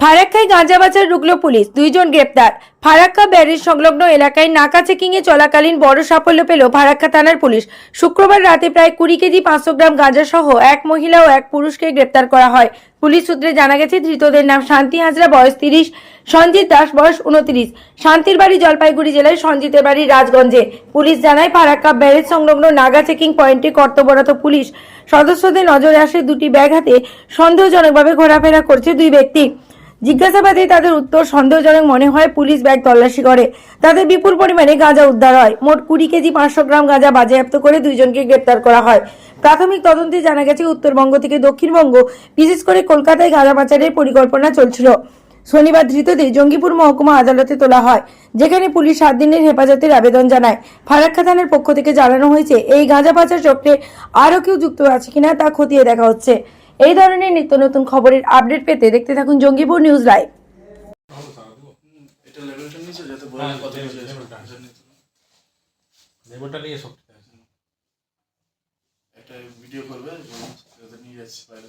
ফারাক্কায় গাঁজা বাজার রুগল পুলিশ। দুইজন গ্রেপ্তার। ফারাক্কা ব্যারেজ সংলগ্ন এলাকায় নাকা চেকিংয়ে চলাকালীন বড় সাফল্য পেল ফারাক্কা থানার পুলিশ। শুক্রবার রাতে প্রায় কুড়ি কেজি পাঁচশো গ্রাম গাঁজা সহ এক মহিলা ও এক পুরুষকে গ্রেপ্তার করা হয়। পুলিশ সূত্রে জানা গেছে, ধৃতদের নাম শান্তি হাজরা, বয়স তিরিশ, সঞ্জিত দাস, বয়স উনত্রিশ। শান্তির বাড়ি জলপাইগুড়ি জেলায় সঞ্জিতের বাড়ি রাজগঞ্জে। পুলিশ জানায়, ফারাক্কা ব্যারেজ সংলগ্ন নাগা চেকিং পয়েন্টে কর্তব্যরত পুলিশ। সদস্যদের নজরে আসে দুটি ব্যাগ হাতে। সন্দেহজনকভাবে ঘোরাফেরা করছে দুই ব্যক্তি। জিজ্ঞাসাবাদে তাদের উত্তর সন্দেহজনক মনে হয় পুলিশ ব্যাগ তল্লাশি করে। তাদের বিপুল পরিমাণে গাঁজা উদ্ধার হয়। মোট কুড়ি কেজি পাঁচশো গ্রাম গাঁজা বাজেয়াপ্ত করে দুইজনকে গ্রেপ্তার করা হয়। প্রাথমিক তদন্তে জানা গেছে, উত্তরবঙ্গ থেকে দক্ষিণবঙ্গ, বিশেষ করে কলকাতায় গাঁজা পাচারের পরিকল্পনা চলছিল। শনিবার ধৃতদের জঙ্গিপুর মহকুমা আদালতে তোলা হয়, যেখানে পুলিশ সাত দিনের হেফাজতের আবেদন জানায়। ফারাক্কা থানার পক্ষ থেকে জানানো হয়েছে, এই গাঁজা পাচার চক্রে আরও কেউ যুক্ত আছে কিনা তা খতিয়ে দেখা হচ্ছে। এই ধরনের নিত্য নতুন খবরের আপডেট পেতে দেখতে থাকুন জঙ্গিপুর নিউজ লাইভ। লেবারটা নিয়ে একটা ভিডিও করবে নিয়ে যাচ্ছি বাইরে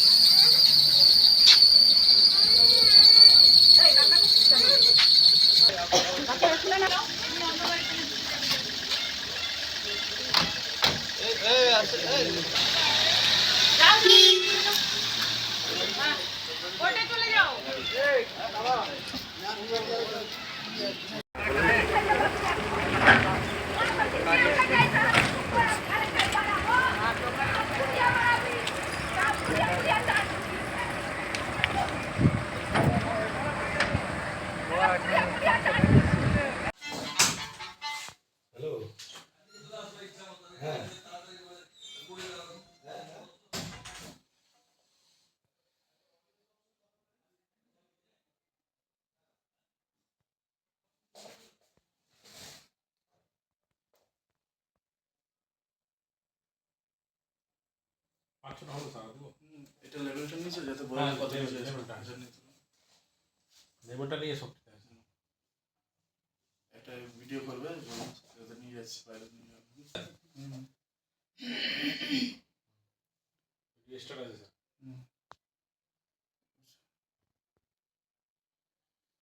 হ্যালো এটা লেভেলটা নিচে যাতে বোঝা কত লেভেলটা নিয়ে আছে একটা ভিডিও করবে যাতে নিয়ে যাচ্ছি বাইরে নিয়ে যাব। রেজিস্টার আছে স্যার